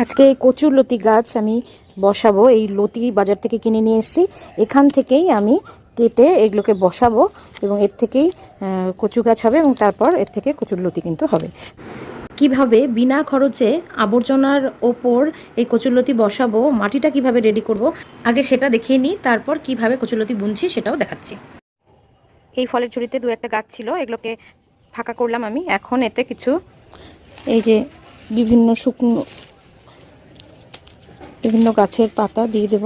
আজকে এই কচুর লতি গাছ আমি বসাবো, এই লতি বাজার থেকে কিনে নিয়ে এসেছি। এখান থেকেই আমি কেটে এগুলোকে বসাবো এবং এর থেকেই কচু গাছ হবে এবং তারপর এর থেকে কচুর লতি কিন্তু হবে। কীভাবে বিনা খরচে আবর্জনার ওপর এই কচুরলতি বসাবো, মাটিটা কীভাবে রেডি করব, আগে সেটা দেখিয়ে নিই, তারপর কীভাবে কচুরলতি বুনছি সেটাও দেখাচ্ছি। এই ফলের ঝুড়িতে দু একটা গাছ ছিল, এগুলোকে ফাঁকা করলাম আমি। এখন এতে কিছু, এই যে বিভিন্ন শুকনো বিভিন্ন গাছের পাতা দিয়ে দেব।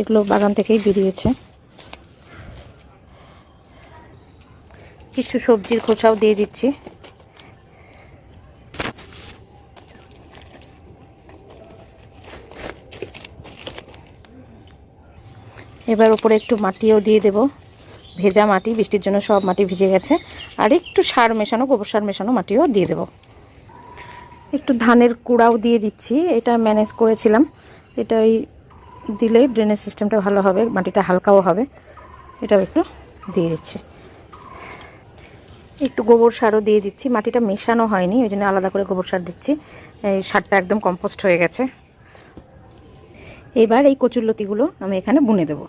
এগুলো বাগান থেকেই বেরিয়েছে। কিছু সবজির খোসাও দিয়ে দিচ্ছি। এবার উপরে একটু মাটিও দিয়ে দেব। ভেজা মাটি, বৃষ্টির জন্য সব মাটি ভিজে গেছে। আর একটু সার মেশানো, গোবর সার মেশানো মাটিও দিয়ে দেব। একটু ধানের কুড়াও দিয়ে দিচ্ছি, এটা ম্যানেজ করেছিলাম। এটা ওই দিলেই ড্রেনেজ সিস্টেমটা ভালো হবে, মাটিটা হালকাও হবে। এটাও একটু দিয়ে দিচ্ছি। একটু গোবর সারও দিয়ে দিচ্ছি, মাটিটা মেশানো হয়নি, ওই জন্য আলাদা করে গোবর সার দিচ্ছি। এই সারটা একদম কম্পোস্ট হয়ে গেছে। এবার এই কচুরলতিগুলো আমি এখানে বুনে দেব।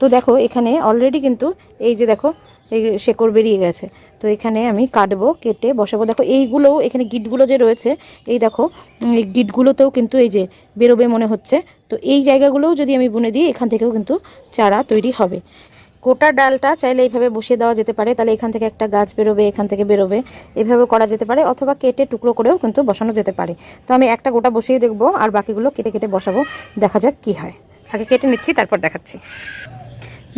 তো দেখো, এখানে অলরেডি কিন্তু এই যে দেখো এই শেকড় বেরিয়ে গেছে। তো এখানে আমি কাটবো, কেটে বসাবো। দেখো এইগুলোও এখানে গিটগুলো যে রয়েছে, এই দেখো এই গিটগুলোতেও কিন্তু এই যে বেরোবে মনে হচ্ছে। তো এই জায়গাগুলোও যদি আমি বুনে দিই, এখান থেকেও কিন্তু চারা তৈরি হবে। গোটা ডালটা চাইলে এইভাবে বসিয়ে দেওয়া যেতে পারে। তাহলে এখান থেকে একটা গাছ বেরোবে, এখান থেকে বেরোবে। এভাবে করা যেতে পারে, অথবা কেটে টুকরো করেও কিন্তু বসানো যেতে পারে। তো আমি একটা গোটা বসিয়ে দেখব, আর বাকিগুলো কেটে কেটে বসাবো। দেখা যাক কি হয়। আগে কেটে নিচ্ছি, তারপর দেখাচ্ছি।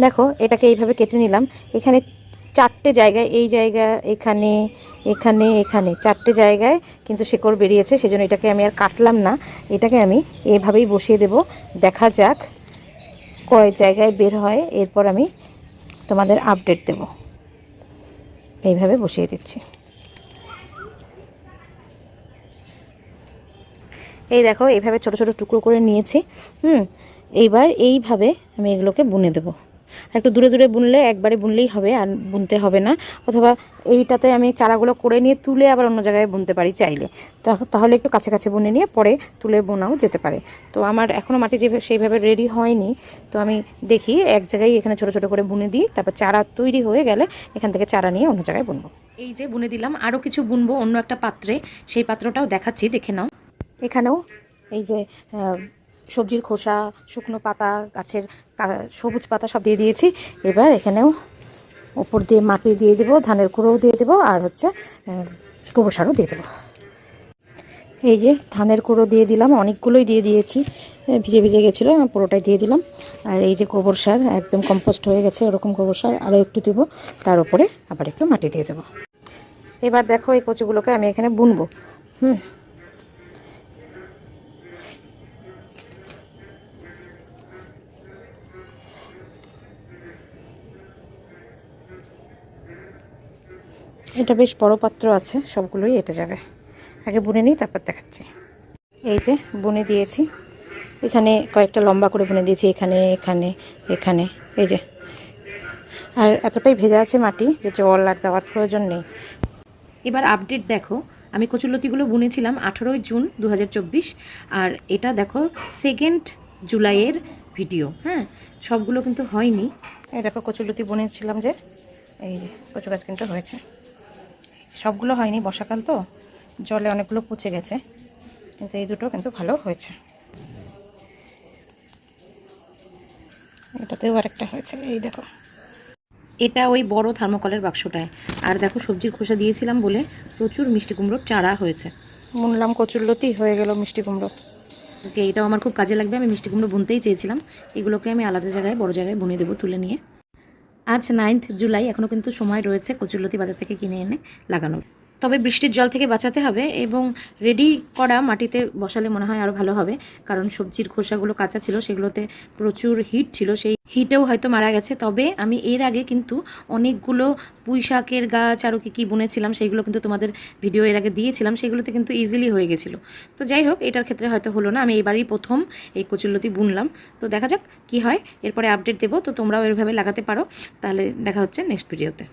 দেখো, এটাকে এইভাবে কেটে নিলাম। এখানে চারটে জায়গায়, এই জায়গা, এখানে এখানে এখানে, চারটে জায়গায় কিন্তু শেকড় বেরিয়েছে, সেজন্য এটাকে আমি আর কাটলাম না। এটাকে আমি এভাবেই বসিয়ে দেব। দেখা যাক কয় জায়গায় বের হয়। এরপর আমি তোমাদের আপডেট দেব। এইভাবে বসিয়ে দিচ্ছি। এই দেখো, এইভাবে ছোট ছোট টুকরো করে নিয়েছি। হুম, এইবার এইভাবে আমি এগুলোকে বুনে দেবো। একটু দূরে দূরে বুনলে একবারে বুনলেই হবে আর বুনতে হবে না। অথবা এইটাতে আমি চারাগুলো করে নিয়ে তুলে আবার অন্য জায়গায় বুনতে পারি চাইলে। তা- তাহলে একটু কাছে কাছে বুনে নিয়ে পরে তুলে বোনাও যেতে পারে। তো আমার এখনও মাটি যে সেইভাবে রেডি হয়নি। তো আমি দেখি এক জায়গায় এখানে ছোট ছোট করে বুনে দিই তারপর চারা তৈরি হয়ে গেলে এখান থেকে চারা নিয়ে অন্য জায়গায় বুনবো। এই যে বুনে দিলাম আরও কিছু বুনবো অন্য একটা পাত্রে। সেই পাত্রটাও দেখাচ্ছি দেখে নাও। এখানেও এই যে সবজির খোসা, শুকনো পাতা, গাছের সবুজ পাতা সব দিয়ে দিয়েছি। এবার এখানেও ওপর দিয়ে মাটি দিয়ে দেবো, ধানের কুড়োও দিয়ে দেবো, আর হচ্ছে গোবর সারও দিয়ে দেবো। এই যে ধানের কুড়ো দিয়ে দিলাম, অনেকগুলোই দিয়ে দিয়েছি। ভিজে ভিজে গেছিল, পুরোটাই দিয়ে দিলাম। আর এই যে গোবর সার একদম কম্পোস্ট হয়ে গেছে, ওরকম গোবর সার আরও একটু দেবো, তার উপরে আবার একটু মাটি দিয়ে দেবো। এবার দেখো এই কচুগুলোকে আমি এখানে বুনবো। হুম। এটা বেশ বড় পাত্র আছে সবগুলোই এটে যাবে। আগে বুনে নিই তারপর দেখাচ্ছি। এই যে বুনে দিয়েছি। এখানে কয়েকটা লম্বা করে বুনে দিয়েছি এখানে এখানে এখানে এই যে। আর এতটাই ভেজা আছে মাটি যে জল আর দেওয়ার প্রয়োজন নেই। এবার আপডেট দেখো আমি কচুলতিগুলো বুনেছিলাম আঠারোই জুন দু হাজার চব্বিশ আর এটা দেখো সেকেন্ড জুলাইয়ের ভিডিও হ্যাঁ? সবগুলো কিন্তু হয়নি। এই দেখো কচুলতি বুনেছিলাম যে এই যে কচু গাছ কিন্তু হয়েছে। সবগুলো হয়নি বর্ষাকাল তো। জলে অনেকগুলো পচে গেছে। কিন্তু এই দুটো কিন্তু ভালো হয়েছে। এটাতেও আরেকটা হয়েছে এই দেখো। এটা ওই বড় থার্মোকলের বাক্সটায়। আর দেখো সবজির খোসা দিয়েছিলাম বলে প্রচুর মিষ্টি কুমড়োর চারা হয়েছে। বুনলাম কচুরলতি হয়ে গেল মিষ্টি কুমড়ো। ওকে এটাও আমার খুব কাজে লাগবে। আমি মিষ্টি কুমড়ো বুনতেই চেয়েছিলাম। এগুলোকে আমি আলাদা জায়গায় বড় জায়গায় বুনে দেবো তুলে নিয়ে। আজ নাইন্থ জুলাই এখনও কিন্তু সময় রয়েছে কচুরলতি বাজার থেকে কিনে এনে লাগানোর। তবে বৃষ্টির জল থেকে বাঁচাতে হবে এবং রেডি করা মাটিতে বসালে মনে হয় আরও ভালো হবে। কারণ সবজির খোসাগুলো কাঁচা ছিল, সেগুলোতে প্রচুর হিট ছিল। সেই হিটেও হয়তো মারা গেছে। তবে আমি এর আগে কিন্তু অনেকগুলো পুঁই শাকের গাছ আরও কী কী বুনেছিলাম সেইগুলো কিন্তু তোমাদের ভিডিও এর আগে দিয়েছিলাম। সেগুলোতে কিন্তু ইজিলি হয়ে গেছিল। তো যাই হোক, এটার ক্ষেত্রে হয়তো হলো না। আমি এবারই প্রথম এই কচুরলতি বুনলাম। তো দেখা যাক কি হয়। এরপরে আপডেট দেবো। তো তোমরাও এভাবে লাগাতে পারো। তাহলে দেখা হচ্ছে নেক্সট ভিডিওতে